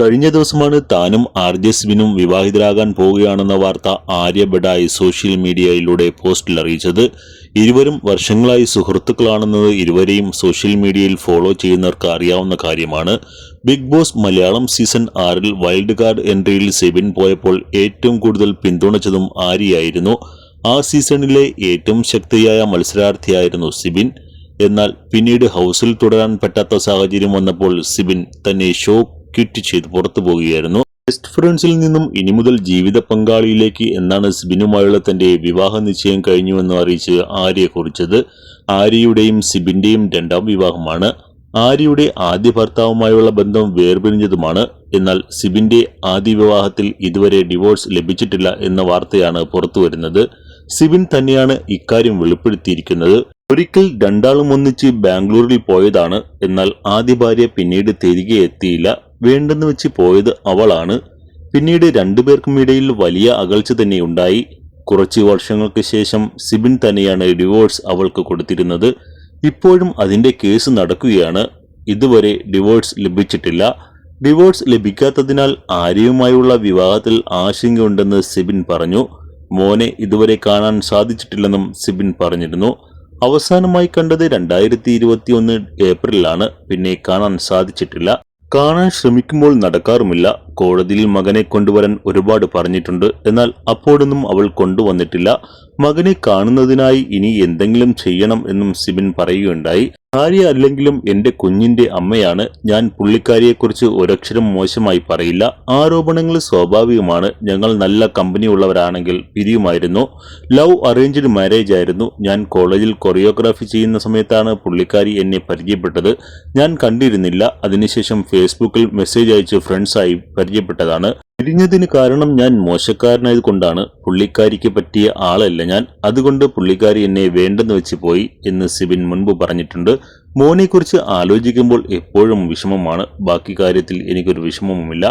കഴിഞ്ഞ ദിവസമാണ് താനും ആർ ജെ വിവാഹിതരാകാൻ പോവുകയാണെന്ന വാർത്ത ആര്യ ബഡായി സോഷ്യൽ മീഡിയയിലൂടെ പോസ്റ്റിൽ അറിയിച്ചത്. ഇരുവരും വർഷങ്ങളായി സുഹൃത്തുക്കളാണെന്നത് ഇരുവരെയും സോഷ്യൽ മീഡിയയിൽ ഫോളോ ചെയ്യുന്നവർക്ക് അറിയാവുന്ന കാര്യമാണ്. ബിഗ് ബോസ് മലയാളം സീസൺ ആറിൽ വൈൽഡ് കാർഡ് എൻട്രിയിൽ സെബിൻ പോയപ്പോൾ ഏറ്റവും കൂടുതൽ പിന്തുണച്ചതും ആര്യയായിരുന്നു. ആ സീസണിലെ ഏറ്റവും ശക്തിയായ മത്സരാർത്ഥിയായിരുന്നു സിബിൻ. എന്നാൽ പിന്നീട് ഹൗസിൽ തുടരാൻ പറ്റാത്ത സാഹചര്യം വന്നപ്പോൾ സിബിൻ തന്നെ ഷോ ക്വിറ്റ് ചെയ്ത് പുറത്തു പോകുകയായിരുന്നു ബെസ്റ്റ് ഫ്രണ്ട്സിൽ നിന്നും ഇനി മുതൽ ജീവിത പങ്കാളിയിലേക്ക് എന്നാണ് സിബിനുമായുള്ള തന്റെ വിവാഹ നിശ്ചയം കഴിഞ്ഞുവെന്ന് അറിയിച്ച് ആര്യയെ കുറിച്ചത്. ആര്യയുടെയും സിബിന്റെയും രണ്ടാം വിവാഹമാണ്. ആര്യയുടെ ആദ്യ ഭർത്താവുമായുള്ള ബന്ധം വേർപിരിഞ്ഞതുമാണ്. എന്നാൽ സിബിന്റെ ആദ്യ വിവാഹത്തിൽ ഇതുവരെ ഡിവോഴ്സ് ലഭിച്ചിട്ടില്ല എന്ന വാർത്തയാണ് പുറത്തുവരുന്നത്. സിബിൻ തന്നെയാണ് ഇക്കാര്യം വെളിപ്പെടുത്തിയിരിക്കുന്നത്. ഒരിക്കൽ രണ്ടാളും ഒന്നിച്ച് ബാംഗ്ലൂരിൽ പോയതാണ്. എന്നാൽ ആദ്യ ഭാര്യ പിന്നീട് തിരികെ എത്തിയില്ല. വേണ്ടെന്ന് വെച്ച് പോയത് അവളാണ്. പിന്നീട് രണ്ടുപേർക്കും ഇടയിൽ വലിയ അകൽച്ച തന്നെ ഉണ്ടായി. കുറച്ച് വർഷങ്ങൾക്ക് ശേഷം സിബിൻ തന്നെയാണ് ഡിവോഴ്സ് അവൾക്ക് കൊടുത്തിരുന്നത്. ഇപ്പോഴും അതിന്റെ കേസ് നടക്കുകയാണ്. ഇതുവരെ ഡിവോഴ്സ് ലഭിച്ചിട്ടില്ല. ഡിവോഴ്സ് ലഭിക്കാത്തതിനാൽ ആര്യയുമായുള്ള വിവാഹത്തിൽ ആശങ്കയുണ്ടെന്ന് സിബിൻ പറഞ്ഞു. മോനെ ഇതുവരെ കാണാൻ സാധിച്ചിട്ടില്ലെന്നും സിബിൻ പറഞ്ഞിരുന്നു. അവസാനമായി കണ്ടത് രണ്ടായിരത്തി ഇരുപത്തി ഒന്ന് ഏപ്രിലാണ് പിന്നെ കാണാൻ സാധിച്ചിട്ടില്ല. കാണാൻ ശ്രമിക്കുമ്പോൾ നടക്കാറുമില്ല. കോടതിയിൽ മകനെ കൊണ്ടുവരാൻ ഒരുപാട് പറഞ്ഞിട്ടുണ്ട്. എന്നാൽ അപ്പോഴൊന്നും അവൾ കൊണ്ടുവന്നിട്ടില്ല. മകനെ കാണുന്നതിനായി ഇനി എന്തെങ്കിലും ചെയ്യണം എന്നും സിബിൻ പറയുകയുണ്ടായി. ഭാര്യ അല്ലെങ്കിലും എന്റെ കുഞ്ഞിന്റെ അമ്മയാണ്. ഞാൻ പുള്ളിക്കാരിയെക്കുറിച്ച് ഒരക്ഷരം മോശമായി പറയില്ല. ആരോപണങ്ങൾ സ്വാഭാവികമാണ്. ഞങ്ങൾ നല്ല കമ്പനി ഉള്ളവരാണെങ്കിൽ പിരിയുമായിരുന്നു. ലവ് അറേഞ്ച്ഡ് മാരേജ് ആയിരുന്നു. ഞാൻ കോളേജിൽ കൊറിയോഗ്രാഫി ചെയ്യുന്ന സമയത്താണ് പുള്ളിക്കാരി എന്നെ പരിചയപ്പെട്ടത്. ഞാൻ കണ്ടിരുന്നില്ല. അതിനുശേഷം ഫേസ്ബുക്കിൽ മെസ്സേജ് അയച്ച് ഫ്രണ്ട്സായി പരിചയപ്പെട്ടതാണ്. പിരിഞ്ഞതിന് കാരണം ഞാൻ മോശക്കാരനായത് കൊണ്ടാണ്. പുള്ളിക്കാരിക്ക് പറ്റിയ ആളല്ല ഞാൻ. അതുകൊണ്ട് പുള്ളിക്കാരി എന്നെ വേണ്ടെന്ന് വെച്ച് പോയി എന്ന് സിബിൻ മുൻപ് പറഞ്ഞിട്ടുണ്ട്. മോനെക്കുറിച്ച് ആലോചിക്കുമ്പോൾ എപ്പോഴും വിഷമമാണ്. ബാക്കി കാര്യത്തിൽ എനിക്കൊരു വിഷമവുമില്ല.